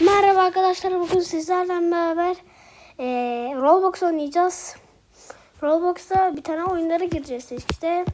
Merhaba arkadaşlar bugün sizlerle beraber eee Roblox oynayacağız. Roblox'ta bir tane oyunlara gireceğiz işte.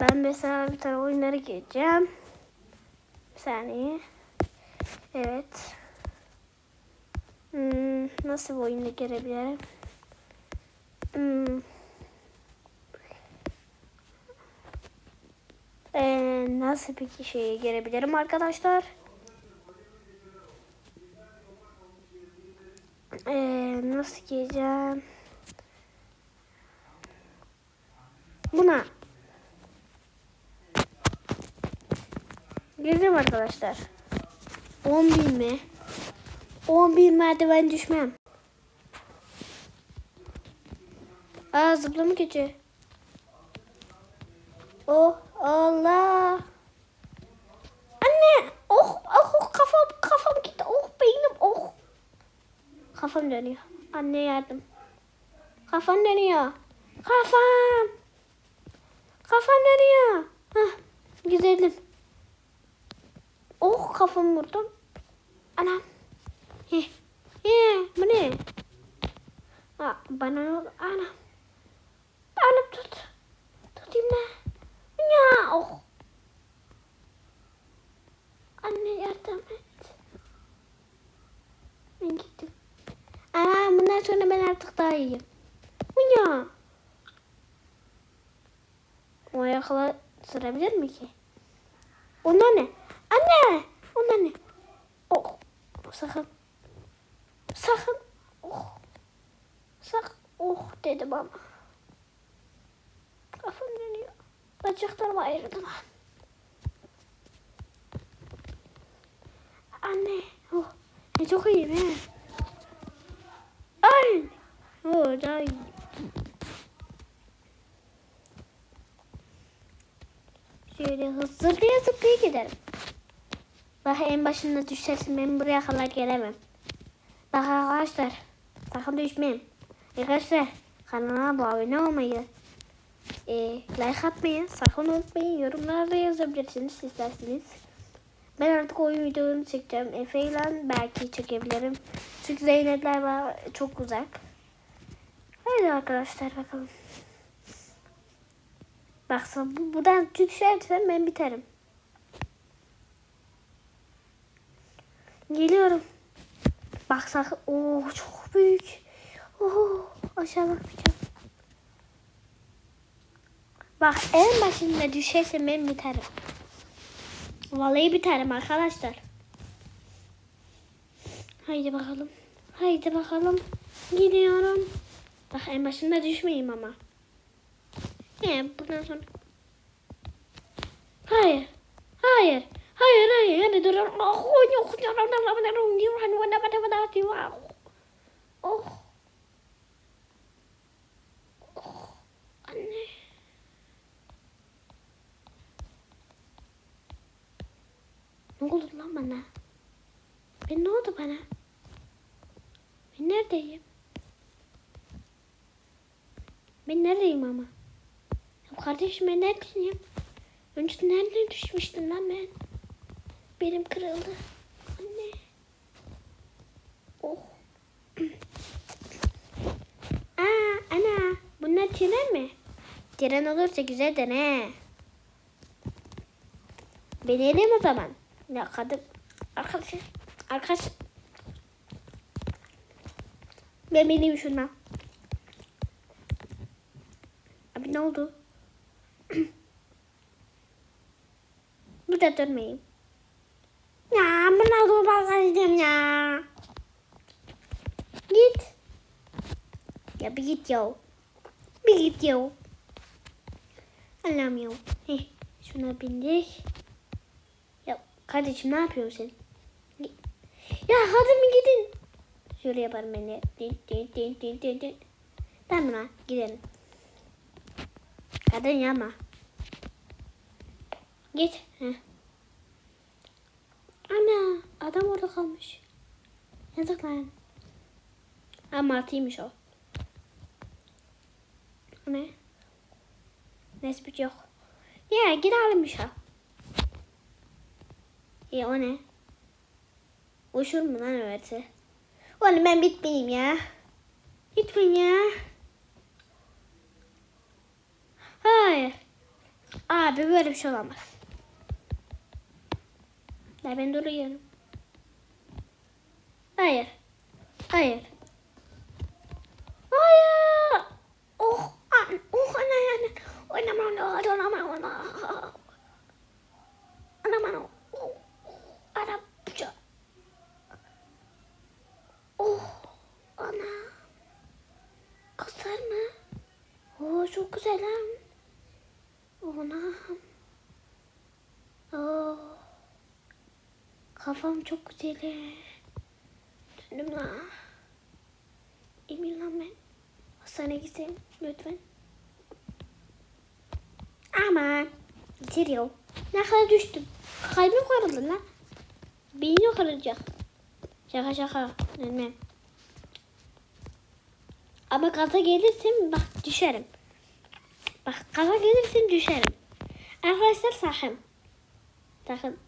Ben mesela bir tane oyunlara gireceğim. Bir saniye. Evet. Hmm, nasıl bir oyuna girebilirim? Hmm. Ee, nasıl bir şeye girebilirim arkadaşlar? Gireceğim? Buna. Girdim arkadaşlar. 10 bin mi? 10 bin merdiven düşmem. Aa zıplama gücü. Oh Allah. Anne. Oh oh kafam kafam gitti. Oh beynim oh. Kafam dönüyor. Anne yardım. Kafam dönüyor. Kafam. Kafam dönüyor. Hah, güzelim. Oh kafamı vurdum. Anam. Heh. Heh, bu ne? Aa, bana ne oldu? Anam. Anam tut. Tutayım da. Ya oh. Anne yardım et. Ben gittim. Ama bundan sonra ben artık daha iyiyim. Ya. O ayakla sırabilir mi ki? Onlar ne? Anne! Onlar ne? Oh. Sakın. Sakın. Oh. Sakın. Oh dedim ama. Kafam dönüyor. Bacaklarım ayrıldı lan. Anne. Oh. Ne çok iyiyim he. Ay. Daha iyi. Şöyle hızlıya zıplaya giderim. Bak en başında düşersin ben buraya kadar gelemem. Bak arkadaşlar sakın düşmeyeyim. Arkadaşlar kanalıma abone olmayı, e, like atmayı sakın unutmayın. Yorumlarda yazabilirsiniz isterseniz. Ben artık oyun videolarını çekeceğim. Efe ile belki çekebilirim. Çünkü Zeynep'ler var çok uzak. Hadi arkadaşlar bakalım. Baksana bu, buradan düşersem ben biterim. Geliyorum. Baksak oh çok büyük. Oh aşağı bakmayacağım. Bak en başında düşersem ben biterim. Vallahi biterim arkadaşlar. Haydi bakalım. Haydi bakalım. Gidiyorum. Bak en başında düşmeyeyim ama. Ne bundan sonra. Hayır. Hayır. Hayır hayır. Yani dur. Oh, yok. Oh. Oh. Anne. Ne oldu lan bana? Ben ne oldu bana? Ben neredeyim? Ben neredeyim ama? Ya kardeşim ben neredeyim? Önce nereden düşmüştüm lan ben? Benim kırıldı. Anne. Oh. Aa ana. Bunlar tren mi? Tren olursa güzel de ne? Binelim o zaman. Ya kadın. Arkadaşlar. Arkadaş. Ben bineyim şuna. Abi ne oldu? Burada durmayayım. Ya buna durmalıydım ya. Git. Ya bir git ya. Bir git ya. Allah'ım ya. Heh, şuna bindik. Kardeşim ne yapıyorsun sen? Ya hadi mi gidin? Şöyle yaparım ben de. Din, din, din, din, din, din. Tamam lan gidelim. Kadın yapma. Git. Heh. Ana adam orada kalmış. Yazık lan. Ha martıymış o. Ne? Nesbit yok. Ya gidelim bir şey. Ya o ne? Uçur mu lan öğreti? Oğlum ben bitmeyeyim ya. Lütfen ya. Hayır. Abi böyle bir şey olamaz. Ya ben duruyorum. Hayır. Hayır. Hayır. Oh, an, oh ana ana. Oynama ona, oynama ona. Anam ana. Oh, Arapça. Oh, ana. Kızlar mı? Oo, çok güzel. Anam. Oo. Kafam çok güzel. Döndüm lan. Emin lan ben. Hastaneye gideyim lütfen. Aman. Bitiriyor. Ne kadar düştüm. Kalbim kırıldı lan. Beynim kırılacak. Şaka şaka. Dönmem. Ama gaza gelirsem bak düşerim. Bak gaza gelirsem düşerim. Arkadaşlar sakın. Sakın.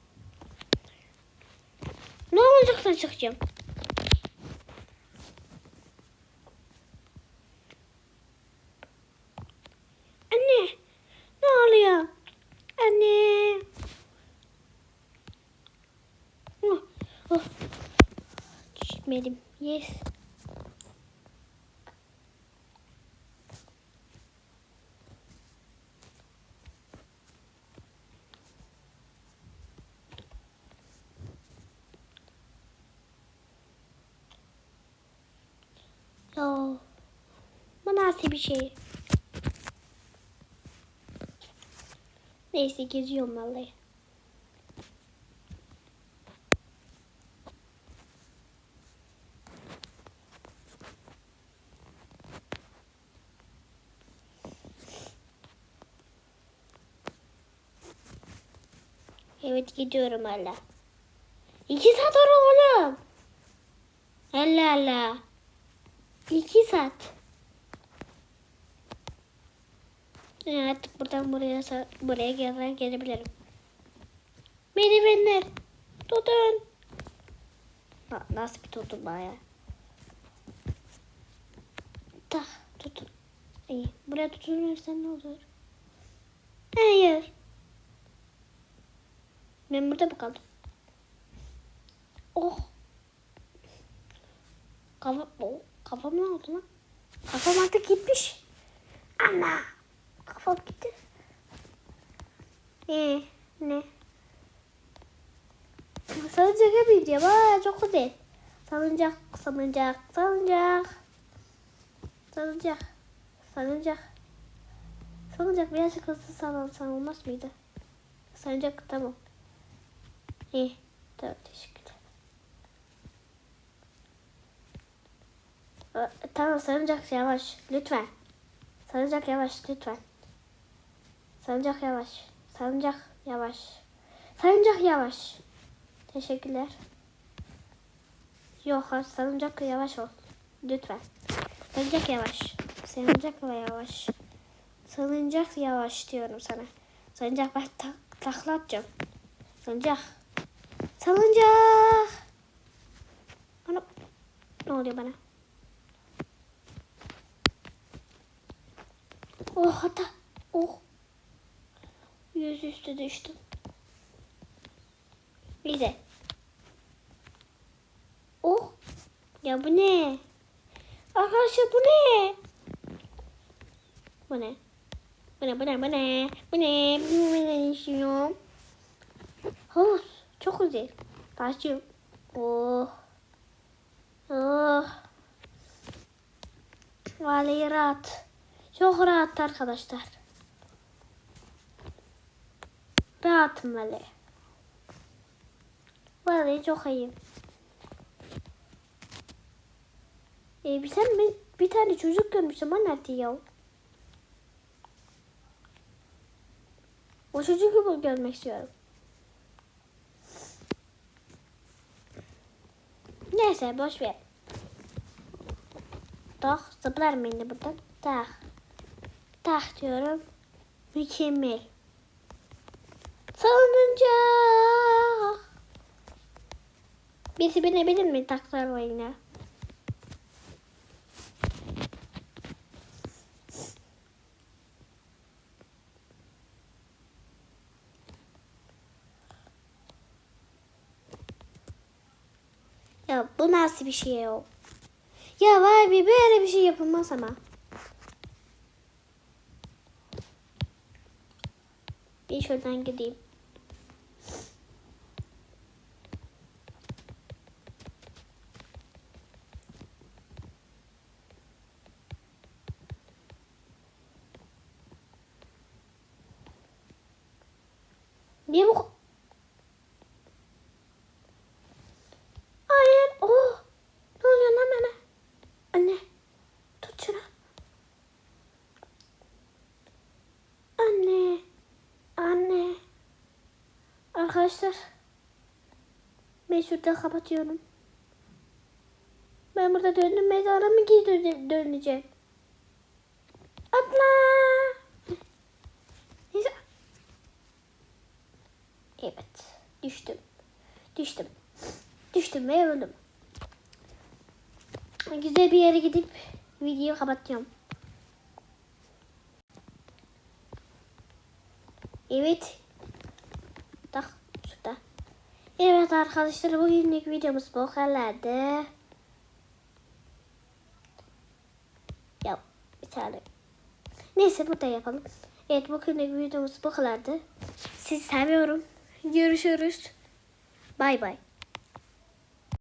Ne olacaksa çıkacağım. Anne. Ne oluyor? Anne. Oh, oh. Düşmedim. Yes. Yo. Bu nasıl bir şey? Neyse geziyorum vallahi. Evet gidiyorum hala. İki saat oğlum. Allah Allah. İki saat. Evet buradan buraya buraya gelen gelebilirim. Merdivenler. Tutun. Na- nasıl bir tutun ya? Tak tutun. İyi. Buraya tutunursan ne olur? Hayır. Ben burada mı kaldım? Oh. Kafa, oh. Kafam ne oldu lan? Kafam artık gitmiş. Ana. Kafam gitti. Ne? Ne? Salıncak'a bineceğim. Aa çok güzel. Salıncak, salıncak, salıncak. Salıncak, salıncak. Salıncak birazcık hızlı sallansan olmaz mıydı? Salıncak tamam. İyi. Tamam teşekkürler. Aa, Tamam salıncak yavaş lütfen. Salıncak yavaş lütfen. Salıncak yavaş. Salıncak yavaş. Salıncak yavaş. Teşekkürler. Yok salıncak yavaş ol. Lütfen. Salıncak yavaş. Salıncak yavaş. Salıncak yavaş diyorum sana. Salıncak ben tak takla atacağım. Salıncak. Salıncak. Ne oluyor bana? Oh hatta. Oh. Yüzüstü düştüm. Güzel. Oh. Ya bu ne? Arkadaşlar bu ne? Bu ne? Bu ne? Bu ne? Bu ne? Bu ne? Bu ne? istiyorum? Havuz. Çok güzel. Başlıyorum. Oh. Oh. Vallahi rahat. Çok rahat arkadaşlar. Rahatım vallahi. Vallahi çok iyiyim. Ee, bir tane, ben, bir tane çocuk görmüştüm. O nerede ya? O çocuğu görmek istiyorum. Neyse boş ver. Tak zıplarım de buradan. Tak. Diyorum. Mükemmel. Salıncak. Birisi binebilir mi taksi arabayla? Ya bu nasıl bir şey ya? Ya vay be böyle bir şey yapılmaz ama. Bir şuradan gideyim. Niye bu? Hayır. Oh. Ne oluyor lan bana? Anne. Tut şunu. Anne. Anne. Arkadaşlar. Ben şurada kapatıyorum. Ben burada döndüm mezara mı geri dö- döneceğim? Atla. Neyse. Evet. Düştüm. Düştüm. Düştüm ve öldüm. Güzel bir yere gidip videoyu kapatıyorum. Evet. Evet arkadaşlar bugünlük videomuz bu kadardı. Ya bir tane. Neyse burada yapalım. Evet bugünlük videomuz bu kadardı. Sizi seviyorum. Görüşürüz. Bay bay.